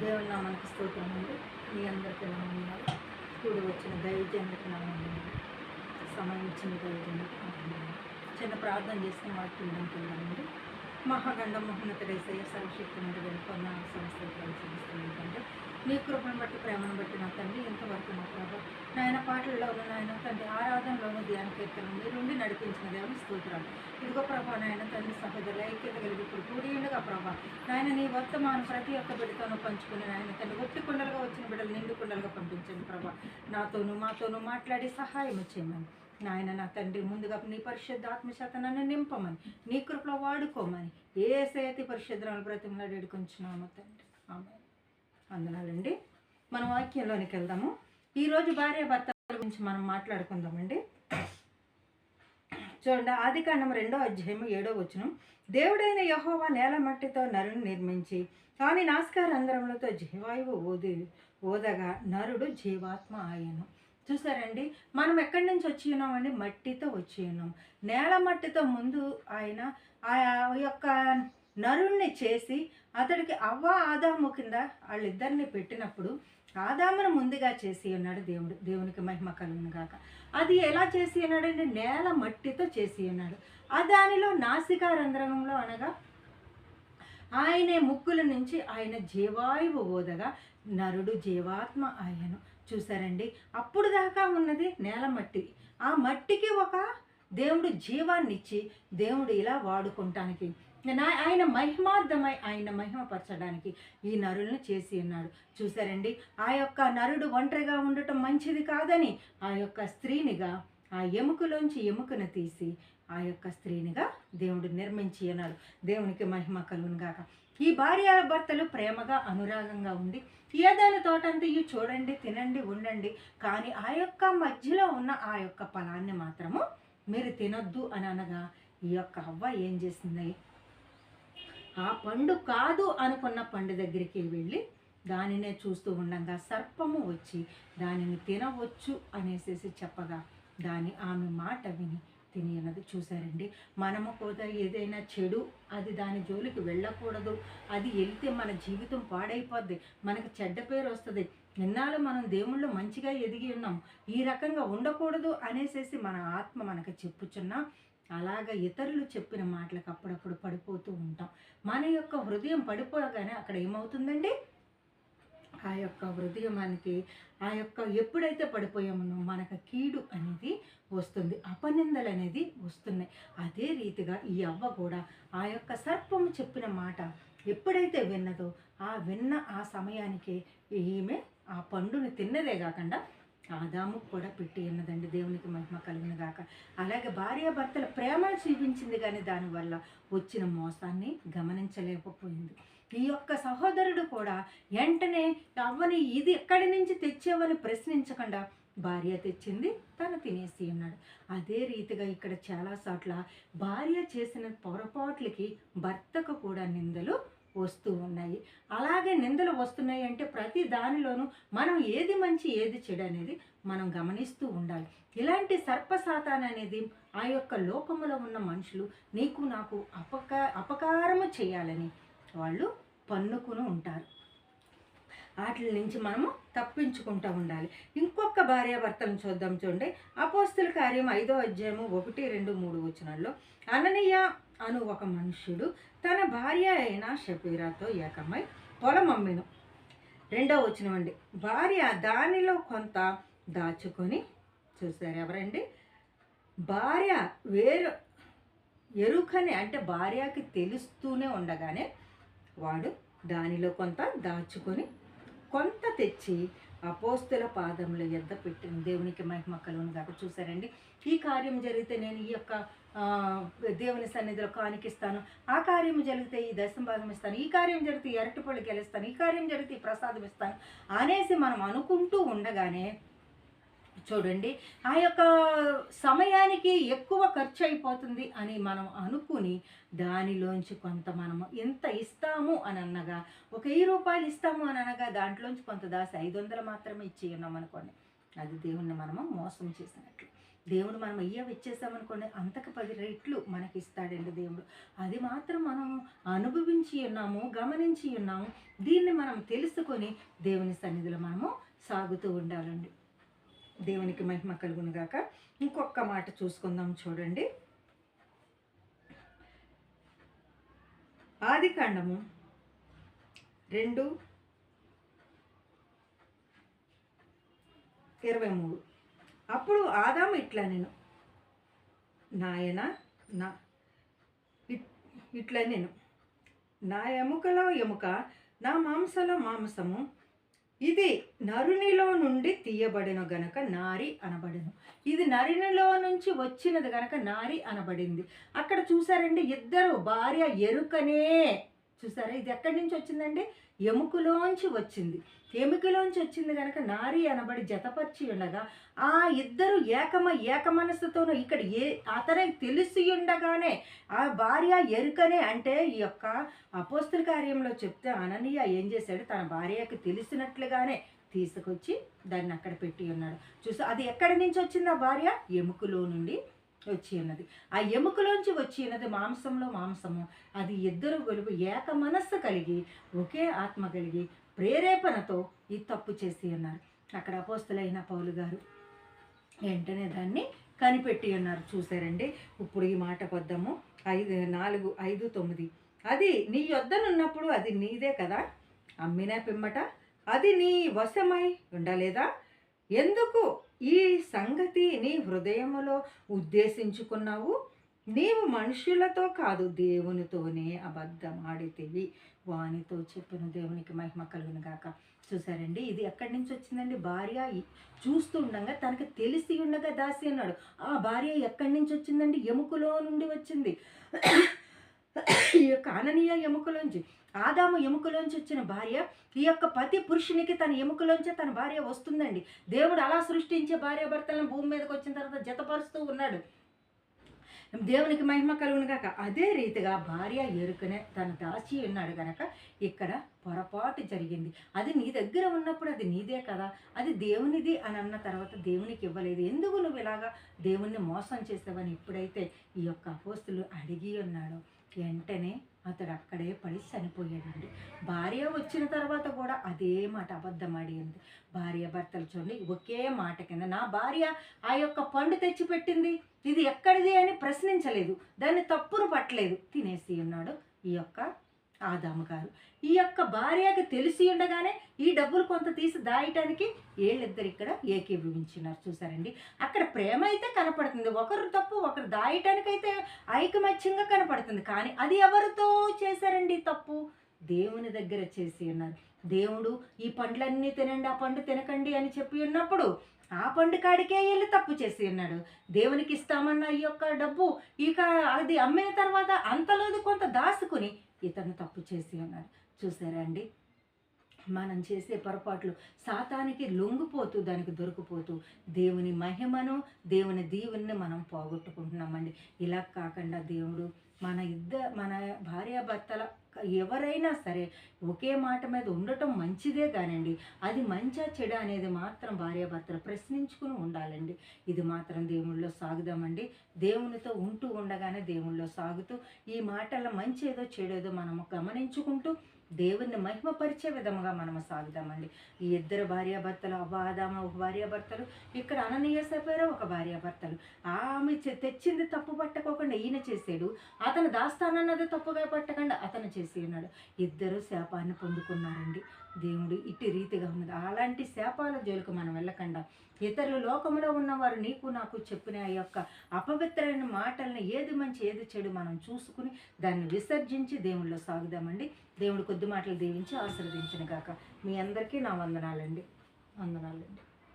దేవుని నామానికి స్తోత్రం అండి మీ అందరికీ నామన్నారు కూడి వచ్చిన దైవజనులకు నామన్నారు సమయం ఇచ్చిన దైవజనులకు చిన్న ప్రార్థన చేసుకుని వాటికి వెళ్దామండి మహాగండ మహోన్నతుడైసయ్య సర్వశక్తి నుండి సమస్యలు సంస్థలు ఏంటంటే నీ కృపను బట్టి ప్రేమను బట్టి నా తండ్రి ఇంతవరకు నా ప్రభావ నాయన పాటల్లోనూ నాయన తండ్రి ఆరాధనలోనూ ధ్యాన కీర్తన మీరుండి నడిపించిన దేవుని స్తోత్రాలు. ఇదిగో ప్రభా నాయన తండ్రి సహోదరులు ఐక్యత కలిగి ఇప్పుడు కూడి ఉండగా ప్రభా నాయన నీ వర్తమానం ప్రతి ఒక్క బిడ్డతోనూ పంచుకుని నాయన తండ్రి ఒట్టి కుండలుగా వచ్చిన బిడ్డలు నిండు కుండలుగా పంపించండి ప్రభా. నాతోనూ మాతోనూ మాట్లాడి సహాయం చేయమని. నాయన నా తండ్రి ముందుగా నీ పరిశుద్ధ ఆత్మశాత నన్ను నింపమని నీ కృపలో వాడుకోమని ఏ సేతి పరిశుద్ధరాలు బ్రతిమలాడి వేడుకొంచున్నాము తండ్రి. ఆమె అందనాలండి మన వాక్యంలోనికి వెళ్దాము. ఈరోజు భార్య భర్తల గురించి మనం మాట్లాడుకుందామండి. చూడండి ఆది కాండం రెండో అధ్యాయం ఏడో వచనం. దేవుడైన యహోవా నేల మట్టితో నరుని నిర్మించి కానీ నాస్కార రంధ్రములతో జీవాయువు ఓది ఓదగా నరుడు జీవాత్మ ఆయను. చూసారండి? మనం ఎక్కడి నుంచి వచ్చి ఉన్నామండి మట్టితో వచ్చి ఉన్నాం నేల మట్టితో ముందు ఆయన ఆ యొక్క నరుణ్ణి చేసి అతడికి అవ్వ ఆదాము కింద వాళ్ళిద్దరిని పెట్టినప్పుడు ఆదామును ముందుగా చేసి ఉన్నాడు దేవుడు దేవునికి మహిమ కలుగును గాక. అది ఎలా చేసి ఉన్నాడంటే నేల మట్టితో చేసి ఉన్నాడు. ఆ దానిలో నాసికా రంధ్రంలో అనగా ఆయనే ముక్కుల నుంచి ఆయన జీవాయువు ఓదగా నరుడు జీవాత్మ ఆయను చూసారండి అప్పుడు దాకా ఉన్నది నేల మట్టి. ఆ మట్టికి ఒక దేవుడు జీవాన్ని ఇచ్చి దేవుడు ఇలా వాడుకుంటానికి నా ఆయన మహిమార్థమై ఆయన మహిమపరచడానికి ఈ నరులను చేసి ఉన్నాడు. చూసారండి ఆ యొక్క నరుడు ఒంటరిగా ఉండటం మంచిది కాదని ఆ యొక్క స్త్రీనిగా ఆ ఎముకలోంచి ఎముకను తీసి ఆ యొక్క స్త్రీనిగా దేవుడు నిర్మించి అన్నాడు. దేవునికి మహిమ కలుగునుగాక ఈ భార్య భర్తలు ప్రేమగా అనురాగంగా ఉండి ఏదైనా తోటంతయు ఇవి చూడండి తినండి ఉండండి కానీ ఆ యొక్క మధ్యలో ఉన్న ఆ యొక్క ఫలాన్ని మాత్రము మీరు తినొద్దు అని అనగా ఈ యొక్క అవ్వ ఏం చేసింది? ఆ పండు కాదు అనుకున్న పండు దగ్గరికి వెళ్ళి దానినే చూస్తూ ఉండగా సర్పము వచ్చి దానిని తినవచ్చు అనేసి చెప్పగా దాని ఆమె మాట విని తిని అన్నది చూసారండి మనము కూడా ఏదైనా చెడు అది దాని జోలికి వెళ్ళకూడదు. అది వెళ్తే మన జీవితం పాడైపోద్ది. మనకు చెడ్డ పేరు వస్తుంది. ఇన్నాళ్ళు మనం దేవుళ్ళు మంచిగా ఎదిగి ఉన్నాం. ఈ రకంగా ఉండకూడదు అనేసేసి మన ఆత్మ మనకు చెప్పుచున్నా అలాగ ఇతరులు చెప్పిన మాటలకు అప్పుడప్పుడు పడిపోతూ ఉంటాం. మన యొక్క హృదయం పడిపోగానే అక్కడ ఏమవుతుందండి? ఆ యొక్క హృదయమానికి ఆ యొక్క ఎప్పుడైతే పడిపోయామో మనకు కీడు అనేది వస్తుంది అపనిందలు అనేది వస్తున్నాయి. అదే రీతిగా ఈ అవ్వ కూడా ఆ యొక్క సర్పము చెప్పిన మాట ఎప్పుడైతే విన్నదో ఆ విన్న ఆ సమయానికి ఈమె ఆ పండుని తిన్నదే కాకుండా ఆదాము కూడా పెట్టి ఉన్నదండి. దేవునికి మహిమ కలిగిన గాక. అలాగే భార్యాభర్తల ప్రేమను చూపించింది కానీ దానివల్ల వచ్చిన మోసాన్ని గమనించలేకపోయింది. ఈ యొక్క సహోదరుడు కూడా వెంటనే అవ్వని ఇది ఎక్కడి నుంచి తెచ్చేవని ప్రశ్నించకుండా భార్య తెచ్చింది తను తినేసి ఉన్నాడు. అదే రీతిగా ఇక్కడ చాలా చోట్ల భార్య చేసిన పొరపాట్లకి భర్తకు కూడా నిందలు వస్తూ ఉన్నాయి. అలాగే నిందలు వస్తున్నాయి అంటే ప్రతి దానిలోనూ మనం ఏది మంచి ఏది చెడు అనేది మనం గమనిస్తూ ఉండాలి. ఇలాంటి సర్పసాతాన్ అనేది ఆ యొక్క లోకములో ఉన్న మనుషులు నీకు నాకు అపక అపకారము చేయాలని వాళ్ళు పన్నుకుని ఉంటారు. వాటి నుంచి మనము తప్పించుకుంటూ ఉండాలి. ఇంకొక భార్యాభర్తలను చూద్దాం చూడండి. అపోస్తుల కార్యం ఐదో అధ్యాయము ఒకటి రెండు మూడు వచనాల్లో అననీయ అను ఒక మనుష్యుడు తన భార్య అయిన షపీరాతో ఏకమై పొలం అమ్మెను. రెండో వచనం అండి. భార్య దానిలో కొంత దాచుకొని చూసారు ఎవరండి? భార్య వేరు ఎరుకని అంటే భార్యకి తెలుస్తూనే ఉండగానే వాడు దానిలో కొంత దాచుకొని కొంత తెచ్చి అపోస్తుల పాదంలో ఎద్ద పెట్టిన దేవునికి మహిమ కలుగును కాక చూసారండి ఈ కార్యం జరిగితే నేను ఈ యొక్క దేవుని సన్నిధిలో కానికిస్తాను. ఆ కార్యం జరిగితే ఈ దశం భాగం ఇస్తాను. ఈ కార్యం జరిగితే ఈ అరటిపళ్ళు గెలుస్తాను. ఈ కార్యం జరిగితే ఈ ప్రసాదం ఇస్తాను అనేసి మనం అనుకుంటూ ఉండగానే చూడండి. ఆ యొక్క సమయానికి ఎక్కువ ఖర్చు అయిపోతుంది అని మనం అనుకుని దానిలోంచి కొంత మనము ఎంత ఇస్తాము అని అనగా ఒక వెయ్యి రూపాయలు ఇస్తాము అని అనగా దాంట్లోంచి కొంత దాసి ఐదు వందలు మాత్రమే ఇచ్చి ఉన్నాం అనుకోండి. అది దేవుణ్ణి మనము మోసం చేసినట్లు. దేవుడు మనం అయ్యా ఇచ్చేసామనుకోండి అంతకు పది రెట్లు మనకి ఇస్తాడండి దేవుడు. అది మాత్రం మనం అనుభవించి ఉన్నాము గమనించి ఉన్నాము. దీన్ని మనం తెలుసుకొని దేవుని సన్నిధిలో మనము సాగుతూ ఉండాలండి. దేవునికి మహిమ కలుగునుగాక ఇంకొక మాట చూసుకుందాం చూడండి. ఆది కాండము రెండు ఇరవై మూడు. అప్పుడు ఆదాము ఇట్లా నేను నాయన నా ఇట్- ఇట్లా నేను నా ఎముకలో ఎముక నా మాంసలో మాంసము ఇది నరునిలో నుండి తీయబడిన గనక నారి అనబడను. ఇది నరునిలో నుంచి వచ్చినది గనక నారి అనబడింది. అక్కడ చూసారండి ఇద్దరు భార్య ఎరుకనే. చూసారా? ఇది ఎక్కడి నుంచి వచ్చిందండి? ఎముకలోంచి వచ్చింది. ఎముకలోంచి వచ్చింది కనుక నారి అనబడి జతపరిచి ఉండగా ఆ ఇద్దరు ఏకమ ఏక మనస్సుతోనూ ఇక్కడ ఏ అతనికి తెలిసి ఉండగానే ఆ భార్య ఎరుకనే అంటే ఈ యొక్క అపోస్తుల కార్యంలో చెప్తే అననీయ ఏం చేశాడు? తన భార్యకి తెలిసినట్లుగానే తీసుకొచ్చి దాన్ని అక్కడ పెట్టి ఉన్నాడు. చూసి అది ఎక్కడి నుంచి వచ్చింది ఆ భార్య? ఎముకలో నుండి వచ్చి ఉన్నది. ఆ ఎముకలోంచి వచ్చి ఉన్నది మాంసంలో మాంసము. అది ఇద్దరు గొలుపు ఏక మనస్సు కలిగి ఒకే ఆత్మ కలిగి ప్రేరేపణతో ఈ తప్పు చేసి ఉన్నారు. అక్కడ అపోస్తులైన పౌలు గారు వెంటనే దాన్ని కనిపెట్టి ఉన్నారు. చూసారండి ఇప్పుడు ఈ మాట కొద్దాము ఐదు నాలుగు ఐదు తొమ్మిది. అది నీ యొద్దనున్నప్పుడు అది నీదే కదా? అమ్మిన పిమ్మట అది నీ వశమై ఉండలేదా? ఎందుకు ఈ సంగతి నీ హృదయములో ఉద్దేశించుకున్నావు? నీవు మనుషులతో కాదు దేవునితోనే అబద్ధమాడితివి. వానితో చెప్పిన దేవునికి మహిమ కలుగును గాక. చూసారండి ఇది ఎక్కడి నుంచి వచ్చిందండి? భార్య చూస్తుండగా తనకి తెలిసి ఉండగా దాసి అన్నాడు. ఆ భార్య ఎక్కడి నుంచి వచ్చిందండి? ఎముకలో నుండి వచ్చింది. ఈ యొక్క అననీయ ఎముకలోంచి ఆదాము ఎముకలోంచి వచ్చిన భార్య ఈ యొక్క పతి పురుషునికి తన ఎముకలోంచే తన భార్య వస్తుందండి. దేవుడు అలా సృష్టించే భార్య భర్తలను భూమి మీదకి వచ్చిన తర్వాత జతపరుస్తూ ఉన్నాడు. దేవునికి మహిమ కలుగును గాక. అదే రీతిగా భార్య ఎరుకనే తను దాచి ఉన్నాడు గనక ఇక్కడ పొరపాటు జరిగింది. అది నీ దగ్గర ఉన్నప్పుడు అది నీదే కదా. అది దేవునిది అని అన్న తర్వాత దేవునికి ఇవ్వలేదు. ఎందుకు నువ్వు ఇలాగా దేవుణ్ణి మోసం చేసావని ఎప్పుడైతే ఈ యొక్క అపోస్తులు అడిగి ఉన్నాడో వెంటనే అతడు అక్కడే పడి చనిపోయాడండి. భార్య వచ్చిన తర్వాత కూడా అదే మాట అబద్ధమాడి ఉంది భార్య భర్తలు చూడండి ఒకే మాట కింద నా భార్య ఆ యొక్క పండు తెచ్చిపెట్టింది. ఇది ఎక్కడిది? అని ప్రశ్నించలేదు. దాన్ని తప్పును పట్టలేదు. తినేసి ఉన్నాడు ఈ యొక్క ఆదాము గారు. ఈ యొక్క భార్యకి తెలిసి ఉండగానే ఈ డబ్బులు కొంత తీసి దాయటానికి వీళ్ళిద్దరు ఇక్కడ ఏకీభవించినారు. చూసారండి అక్కడ ప్రేమ అయితే కనపడుతుంది. ఒకరు తప్పు ఒకరు దాయటానికైతే ఐకమత్యంగా కనపడుతుంది. కానీ అది ఎవరితో చేశారండి తప్పు? దేవుని దగ్గర చేసి ఉన్నారు. దేవుడు ఈ పండ్లన్నీ తినండి ఆ పండు తినకండి అని చెప్పి ఉన్నప్పుడు ఆ పండు కాడికే వెళ్ళి తప్పు చేసి ఉన్నాడు. దేవునికి ఇస్తామన్న ఈ యొక్క డబ్బు ఇక అది అమ్మిన తర్వాత అంతలోది కొంత దాచుకుని ఇతను తప్పు చేసి ఉన్నాడు చూసారా అండి? మనం చేసే పొరపాట్లు సాతానికి లొంగిపోతూ దానికి దొరికిపోతూ దేవుని మహిమను దేవుని దీవుని మనం పోగొట్టుకుంటున్నామండి. ఇలా కాకుండా దేవుడు మన ఇద్దరు మన భార్యాభర్తల ఎవరైనా సరే ఒకే మాట మీద ఉండటం మంచిదే కానండి. అది మంచా చెడ అనేది మాత్రం భార్యాభర్తలు ప్రశ్నించుకుని ఉండాలండి. ఇది మాత్రం దేవుళ్ళో సాగుదామండి. దేవునితో ఉంటూ ఉండగానే దేవుళ్ళో సాగుతూ ఈ మాటల మంచి ఏదో చెడేదో మనము గమనించుకుంటూ దేవుణ్ణి మహిమపరిచే విధముగా మనము సాగుదామండి. ఈ ఇద్దరు భార్యాభర్తలు అవ్వాదామ ఒక భార్యాభర్తలు ఇక్కడ అననీయ సపేర ఒక భార్యాభర్తలు. ఆమె తెచ్చింది తప్పు పట్టకోకుండా ఈయన చేసాడు అతను దాస్తానన్నది తప్పుగా పట్టకుండా అతను చేసి ఉన్నాడు. ఇద్దరు శాపాన్ని పొందుకున్నారండి. దేవుడు ఇట్టి రీతిగా ఉన్నది. అలాంటి శాపాల జోలికి మనం వెళ్ళకుండా. ఇతరులు లోకంలో ఉన్నవారు నీకు నాకు చెప్పిన ఆ యొక్క అపవిత్రమైన మాటల్ని ఏది మంచి ఏది చెడు మనం చూసుకుని దాన్ని విసర్జించి దేవుళ్ళో సాగుదామండి. దేవుడు కొద్ది మాటలు దీవించి ఆశీర్వదించిన గాక. మీ అందరికీ నా వందనాలండి. వందనాలండి.